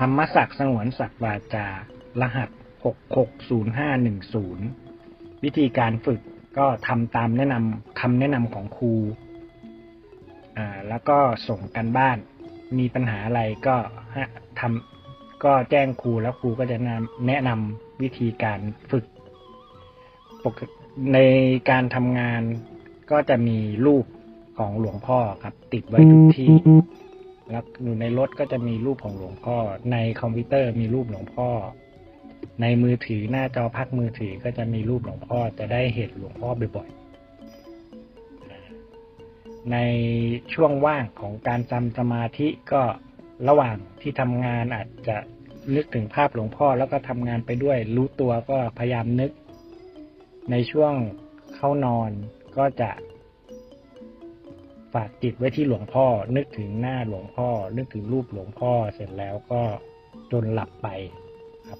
ศักดิ์สงวนสัตว์วาจา รหัสหกหกศูนย์ห้าหนึ่งศูนย์วิธีการฝึกก็ทำตามแนะนำคำแนะนำของครูอ่าแล้วก็ส่งกันบ้าน มีปัญหาอะไรก็ฮะทำก็แจ้งครูแล้วครูก็จะนำแนะนำวิธีการฝึก ในการทำงานก็จะมีรูปของหลวงพ่อครับติดไว้ทุกที่ แล้วอยู่ในรถก็จะมีรูปของหลวงพ่อ ในคอมพิวเตอร์มีรูปหลวงพ่อ ในมือถือหน้าจอพักมือถือก็จะมีรูปหลวงพ่อจะได้เห็นหลวงพ่อบ่อยๆในช่วงว่างของการจำสมาธิก็ระหว่างที่ทำงานอาจจะนึกถึงภาพหลวงพ่อแล้วก็ทำงานไปด้วย รู้ตัวก็พยายามนึก ในช่วงเข้านอนก็จะ ฝากจิตไว้ที่หลวงพ่อ นึกถึงหน้าหลวงพ่อ นึกถึงรูปหลวงพ่อเสร็จแล้วก็จนหลับไปครับ